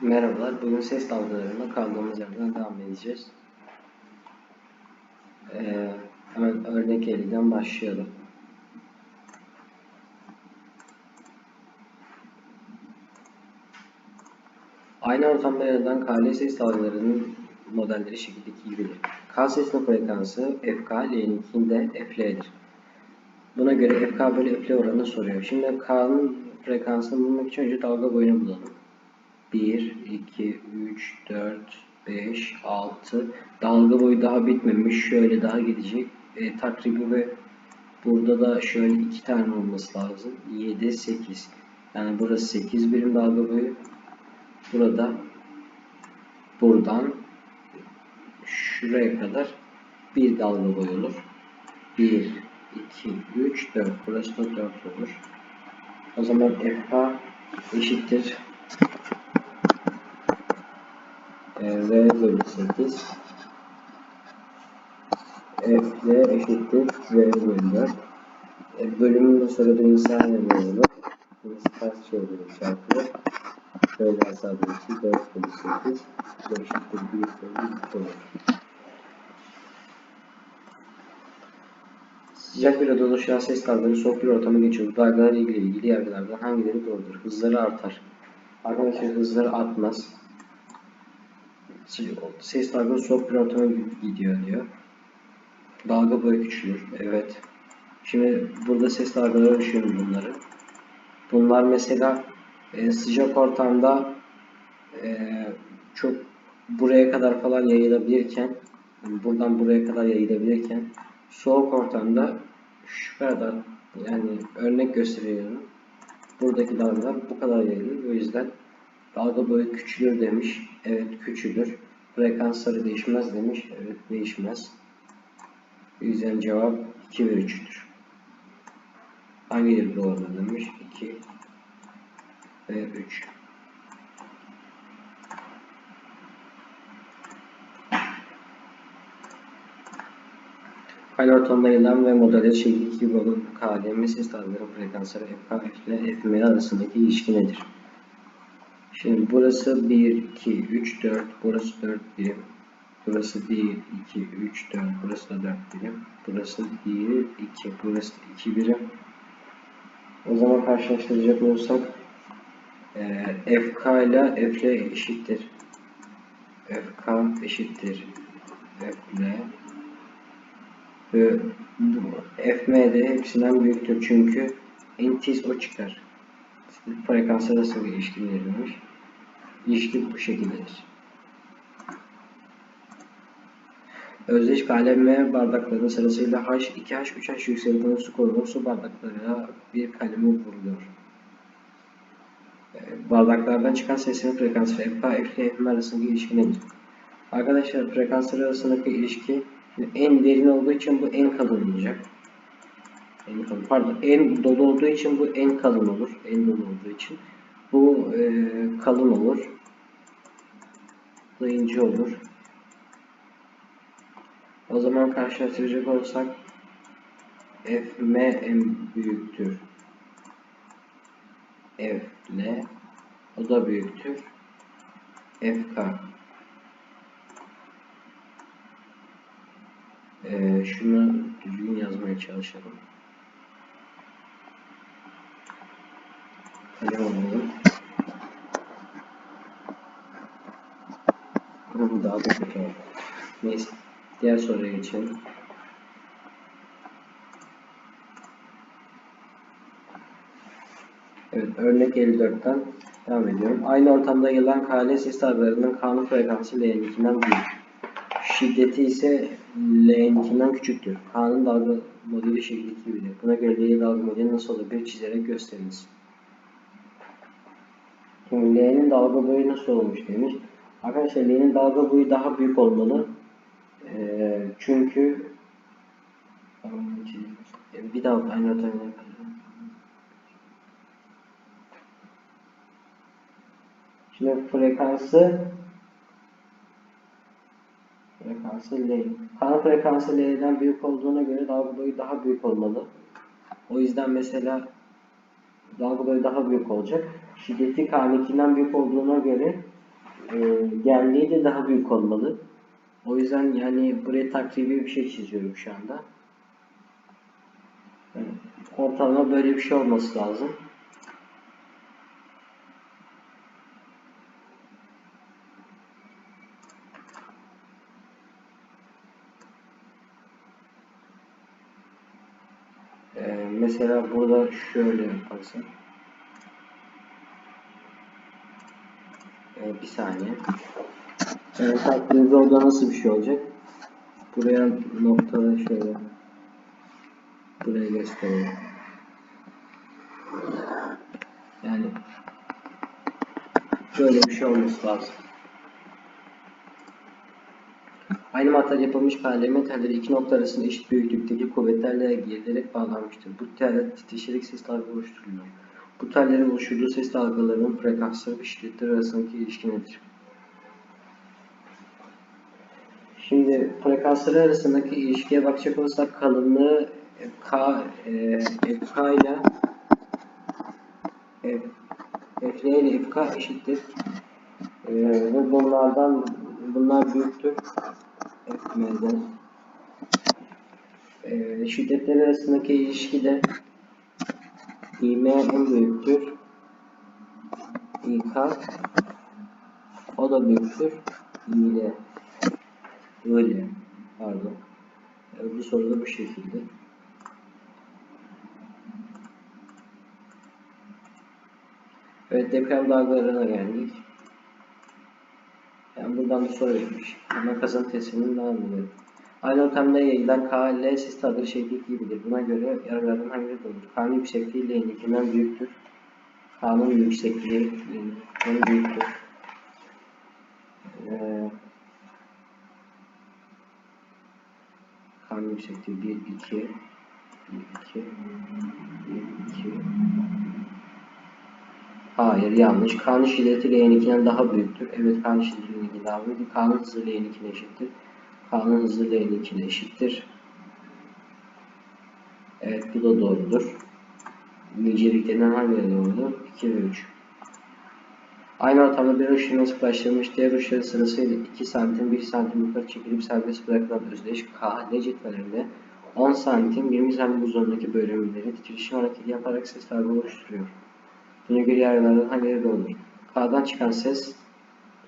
Merhabalar, bugün ses dalgalarında kaldığımız yerden devam edeceğiz. Ee, hemen örnek elden başlayalım. Aynı ortamda yaratılan KL ses dalgalarının modelleri şekildeki gibidir. K sesinin frekansı FK, L'ninkinde FL'dir. Buna göre FK bölü FL oranını soruyor. Şimdi K'nın frekansını bulmak için önce dalga boyunu bulalım. 1, 2, 3, 4, 5, 6. Dalga boyu daha bitmemiş. Şöyle daha gidecek. E, takribi ve burada da şöyle iki tane olması lazım. 7, 8. Yani burası 8 birim dalga boyu. Burada buradan şuraya kadar bir dalga boyu olur. 1, 2, 3, 4. Burası da 4 olur. O zaman FH eşittir e, V bölü 8 F de eşittir V bölü 4 e, bölümün de söylediğimiz saniye olur? Burası ters çevrilir çarpılır. Şöyle hesaplayıcı 4 bölü 8 bu eşittir 1 bölü 2 olur. Sıcak bir odada oluşan ses dalgaları soğuk bir ortama geçiyor. Bu dalgalarla ilgili ilgili yargılardan hangileri doğrudur? Hızları artar. Arkadaşlar hızları artmaz. Ses dalgası ortama gidiyor diyor. Dalga boyu küçülür. Evet. Şimdi burada ses dalgaları düşünün bunları. Bunlar mesela e, sıcak ortamda e, çok buraya kadar falan yayılabilirken yani buradan buraya kadar yayılabilirken soğuk ortamda şu kadar yani örnek gösteriyorum. Buradaki dalgalar bu kadar yayılır. O yüzden dalga boyu küçülür demiş. Evet küçülür. Frekansları değişmez demiş. Evet değişmez. O yüzden cevap 2 ve 3'tür. Hangileri doğru demiş? 2 ve 3. Aynı ortamda yayılan ve modelde şekli gibi olan KDM ses dalgaları frekansları FK, ile FML arasındaki ilişki nedir? Şimdi burası 1, 2, 3, 4, burası 4 birim. Burası 1, 2, 3, 4, burası da 4 birim. Burası 1, 2, burası 2 birim. O zaman karşılaştıracak olursak e, FK ile F ile eşittir. FK eşittir F ile ve FM de hepsinden büyüktür çünkü en tiz o çıkar. Frekans arası bir ilişki bu şekildedir. Özdeş kalem bardakların sırasıyla H, 2H, 3H yükseltilen su konulan su bardaklarına bir kalemi vuruluyor. Ee, Bardaklardan çıkan sesin frekansı FK, F ile FM arasındaki ilişki nedir? Arkadaşlar frekanslar arasındaki ilişki en derin olduğu için bu en kalın olacak. En kalın, pardon, en dolu olduğu için bu en kalın olur. En dolu olduğu için. Bu e, kalın olur. İnce olur. O zaman karşılaştıracak olsak FM en büyüktür. F ile o da büyüktür. FK. Ee, şunu düzgün yazmaya çalışalım. Kalem alalım. Hı, Daha da kötü oldu. Neyse. Diğer soruya geçelim. Evet, örnek 54'ten devam ediyorum. Aynı ortamda yayılan KL ses dalgalarının kanun frekansı L'ninkinden büyük. Şiddeti ise L'ninkinden küçüktür. K'nın dalga modeli şekli gibidir. Buna göre L'nin dalga modeli nasıl olabilir çizerek gösteriniz. Şimdi L'nin dalga boyu nasıl olmuş demiş. Arkadaşlar L'nin dalga boyu daha büyük olmalı. Ee, çünkü bir daha aynı ortamda Şimdi frekansı frekansı L. Kanal frekansı L'den büyük olduğuna göre dalga boyu daha büyük olmalı. O yüzden mesela dalga boyu daha büyük olacak. Şiddeti K'ninkinden büyük olduğuna göre genliği de daha büyük olmalı. O yüzden yani buraya takribi bir şey çiziyorum şu anda. Evet, ortalama böyle bir şey olması lazım. Ee, mesela burada şöyle yaparsın. Ee, bir saniye. Evet, baktığınızda orada nasıl bir şey olacak? Buraya noktaları şöyle buraya göstereyim. Yani böyle bir şey olması lazım. Aynı materyal yapılmış paralel telleri iki nokta arasında eşit büyüklükteki kuvvetlerle gerilerek bağlanmıştır. Bu teller titreşerek ses dalga oluşturuyor. Bu tellerin oluşturduğu ses dalgalarının frekansları ve şiddetleri arasındaki ilişki nedir? Şimdi frekansları arasındaki ilişkiye bakacak olursak kalınlığı K, e, FK ile F, FL ile FK eşittir. E, ve bunlardan bunlar büyüktür. FM'den. E, şiddetleri arasındaki ilişki de İM en büyüktür. İK o da büyüktür. İ ile Öyle. Pardon. Bu soruda bu şekilde. Evet deprem dalgalarına geldik. Yani buradan bir soru verilmiş. Ama kazan testinin devamı. Aynı ortamda yayılan K, L sis dalgaları şekli gibidir. Buna göre yararlardan hangileri doğrudur? K'nın yüksekliği L'ninkinden büyüktür. K'nın yüksekliği L'ninkinden büyüktür. Ee, K'nın yüksekliği 1, 2, 1, 2, 1, 2, Hayır yanlış. K'nın şiddeti L'ninkinden daha büyüktür. Evet K'nın şiddeti L'ninkinden daha büyüktür. K'nın hızı L'ninkine eşittir. K'nın hızı L'ninkine eşittir. Evet bu da doğrudur. Niceliklerinden hangileri doğrudur? 2 ve 3. Aynı ortamda bir ışın sıklaştırılmış diğer ışığın sırasıyla 2 santim 1 santim yukarı çekilip serbest bırakılan özdeş K, L cetvelerinde 10 santim 20 santim uzunluğundaki bölümleri titreşim hareketi yaparak ses dalga oluşturuyor. Buna göre yargılardan hangileri doğrudur? K'dan çıkan ses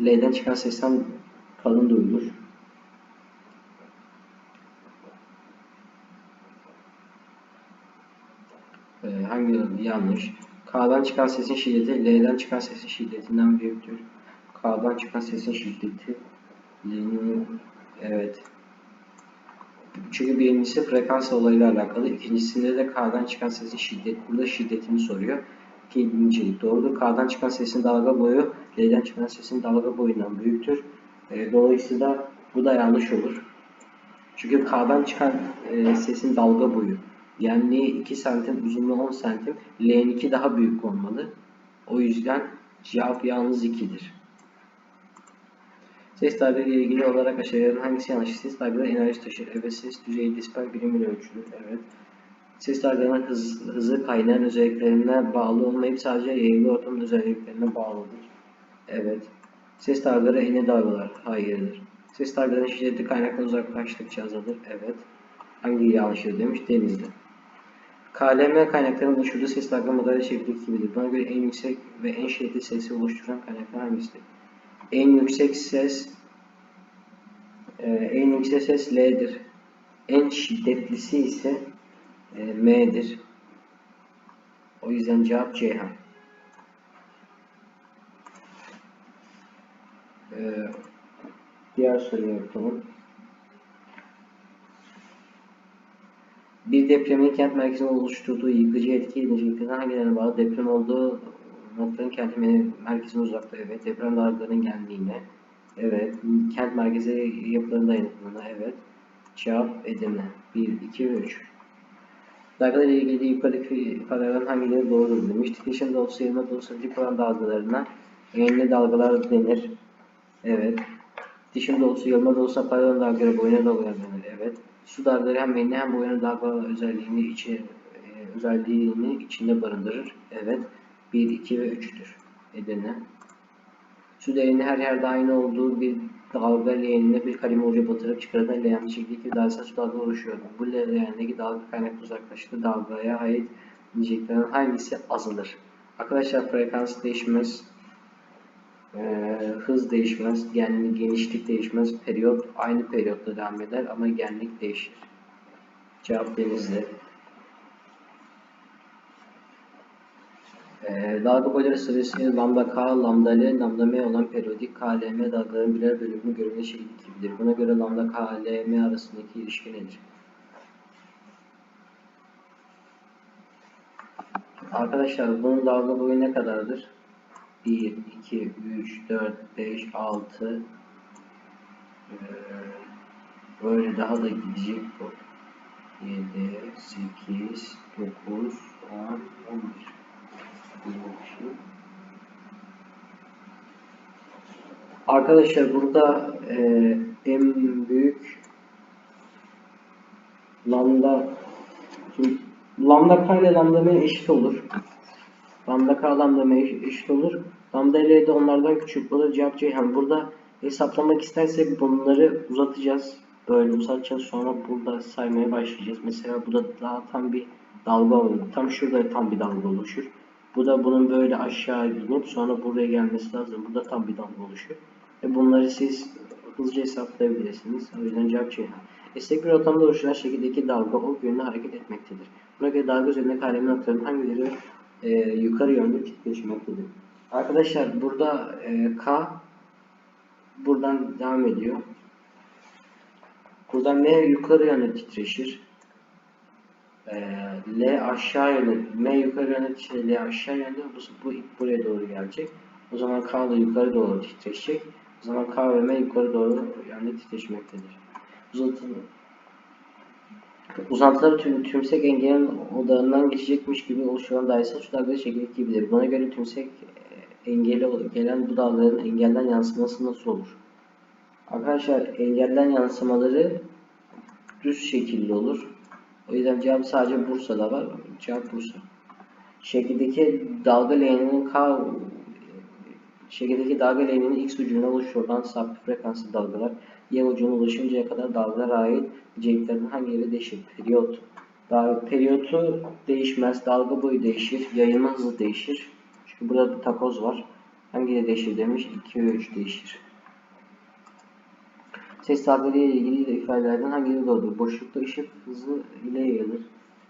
L'den çıkan sesten kalın duyulur. Ee, hangi yanlış? K'dan çıkan sesin şiddeti L'den çıkan sesin şiddetinden büyüktür. K'dan çıkan sesin şiddeti L'nin evet. Çünkü birincisi frekans olayıyla alakalı. ikincisinde de K'dan çıkan sesin şiddet. Burada şiddetini soruyor. İkincilik doğrudur. K'dan çıkan sesin dalga boyu L'den çıkan sesin dalga boyundan büyüktür. E, dolayısıyla bu da yanlış olur. Çünkü K'dan çıkan e, sesin dalga boyu yani 2 santim, uzunluğu 10 santim. L'ninki daha büyük olmalı. O yüzden cevap yalnız 2'dir. Ses ile ilgili olarak aşağıdakilerden hangisi yanlış? Ses dalgaları enerji taşır. Evet ses düzeyi disper birimiyle ölçülür. Evet. Ses dalgalarının hız, hızı kaynağın özelliklerine bağlı olmayıp sadece yayılı ortamın özelliklerine bağlıdır. Evet. Ses dalgaları ene dalgalar. Hayırdır. Ses dalgalarının şiddeti kaynaktan uzaklaştıkça azalır. Evet. Hangi yanlışır demiş? Denizli. KLM kaynaklarının oluşturduğu ses dalga modeli şekli gibidir. Buna göre en yüksek ve en şiddetli sesi oluşturan kaynaklar hangisidir? En yüksek ses e, en yüksek ses L'dir. En şiddetlisi ise e, M'dir. O yüzden cevap Ceyhan. E, diğer soruya bakalım. Bir depremin kent merkezinde oluşturduğu yıkıcı etki niceliklerine hangilerine bağlı deprem olduğu noktanın kent merkezine uzakta evet deprem dalgalarının genliğine evet kent merkezi yapıların dayanıklılığına evet cevap Edirne 1, 2 ve 3 Dalgalar ile ilgili yukarıdaki ifadelerden hangileri doğrudur demiş. Titreşim dolusu, yayılma dolusu dik dalgalarına enli dalgalar denir. Evet. Titreşim dolusu, yayılma dolusu aparan dalgalara boyuna dalgalar denir. Evet. Su dalgaları hem enli hem boyuna dalga özelliğini içi, e, özelliğini içinde barındırır. Evet. 1, 2 ve 3'tür. Edirne. Su değerini her yerde aynı olduğu bir dalga leğenine bir kalem ucu batırıp çıkarılan leğen şeklindeki bir dalgasal su dalga oluşuyor. Bu leğendeki dalga kaynaklı uzaklaştığı dalgaya ait diyeceklerin hangisi azalır? Arkadaşlar frekans değişmez. Ee, hız değişmez. Yani genişlik değişmez. Periyot aynı periyotta devam eder ama genlik değişir. Cevap denizli. Ee, dalga boyları sırasıyla lambda k, lambda l, lambda m olan periyodik KLM dalgaların birer bölümünü görünme şekli gibidir. Buna göre lambda k, l, m arasındaki ilişki nedir? Arkadaşlar bunun dalga boyu ne kadardır? 1, 2, 3, 4, 5, 6 ee, böyle daha da gidecek bu. 7, 8, 9, 10, 11 Arkadaşlar burada e, en büyük lambda lambda k ile lambda eşit olur. Lambda k lambda m eşit olur. Lambda l de onlardan küçük. Bu da cevap Ceyhan. Burada hesaplamak istersek bunları uzatacağız. Böyle uzatacağız. Sonra burada saymaya başlayacağız. Mesela burada daha tam bir dalga olur. Tam şurada tam bir dalga oluşur. Bu da bunun böyle aşağı inip sonra buraya gelmesi lazım. Burada tam bir dalga oluşuyor. Ve bunları siz hızlıca hesaplayabilirsiniz. O yüzden cevap Ceyhan. Esnek bir ortamda oluşan şekildeki dalga o yönde hareket etmektedir. Buna göre dalga üzerindeki kalemi noktaların hangileri e, yukarı yönde titreşmektedir. Arkadaşlar burada e, K buradan devam ediyor. Buradan M yukarı titreşir. E, L aşağı yönde, M yukarı yönde titreşir, L aşağı yönde bu, bu buraya doğru gelecek. O zaman K da yukarı doğru titreşecek. O zaman K ve M yukarı doğru yönde titreşmektedir. Uzatılır. Uzantıları tüm, tümsek engelin odağından geçecekmiş gibi oluşturan dairesel şu dalgalı şekilde gibidir. Buna göre tümsek e, engeli gelen bu dalgaların engelden yansıması nasıl olur? Arkadaşlar engelden yansımaları düz şekilde olur. O yüzden cevap sadece Bursa'da var. Cevap Bursa. Şekildeki dalga leğeninin K şekildeki dalga leğeninin X ucuna oluşturulan sabit frekanslı dalgalar Y ucuna ulaşıncaya kadar dalgalara ait niceliklerinden hangileri değişir? Periyot. Dalga, periyotu değişmez. Dalga boyu değişir. Yayılma hızı değişir. Çünkü burada bir takoz var. Hangileri değişir demiş? 2 ve 3 değişir. Ses dalgaları ile ilgili ifadelerden hangileri doğrudur? Boşlukta ışık hızı ile yayılır.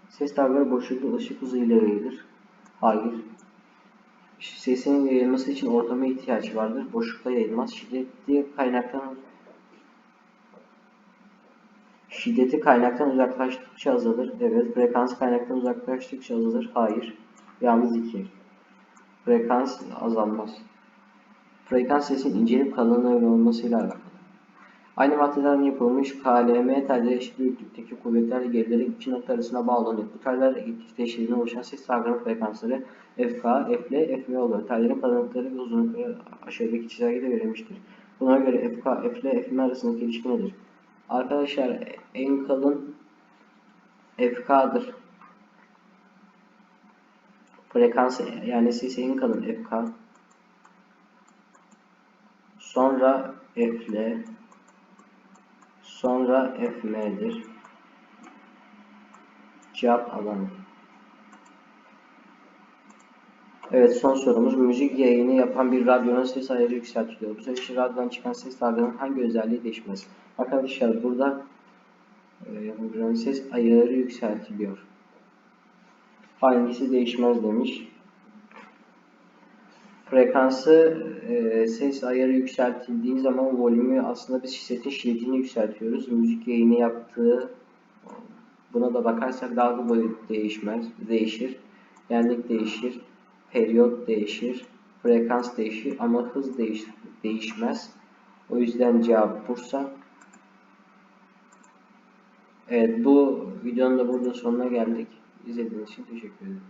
Ses dalgaları boşlukta ışık hızı ile yayılır. Hayır. Sesin yayılması için ortama ihtiyaç vardır. Boşlukta yayılmaz. Şiddetli kaynaktan Şiddeti kaynaktan uzaklaştıkça azalır. Evet. Frekans kaynaktan uzaklaştıkça azalır. Hayır. Yalnız iki. Frekans azalmaz. Frekans sesin incelip kalınlığın olmasıyla alakalı. Aynı maddeden yapılmış KLM telleri eşit büyüklükteki kuvvetler gerileri iki nokta arasında bağlanıyor. Bu teller etkileşimine oluşan ses dalgalarının frekansları FK, FL, FM oluyor. Tellerin kalınlıkları ve uzunlukları aşağıdaki çizelgede verilmiştir. Buna göre FK, FL, FM arasındaki ilişki nedir? Arkadaşlar en kalın FK'dır. Frekans yani ses en kalın FK. Sonra FL. Sonra FM'dir. Cevap alanı. Evet son sorumuz. Müzik yayını yapan bir radyonun ses ayarı yükseltiliyor. Bu sefer radyodan çıkan ses dalganın hangi özelliği değişmez? Arkadaşlar burada e, ses ayarı yükseltiliyor. Hangisi değişmez demiş. Frekansı e, ses ayarı yükseltildiği zaman volümü aslında biz sesin şiddetini yükseltiyoruz. Müzik yayını yaptığı buna da bakarsak dalga boyu değişmez, değişir. Genlik değişir periyot değişir, frekans değişir ama hız değiş değişmez. O yüzden cevap Bursa. Evet bu videonun da burada sonuna geldik. İzlediğiniz için teşekkür ederim.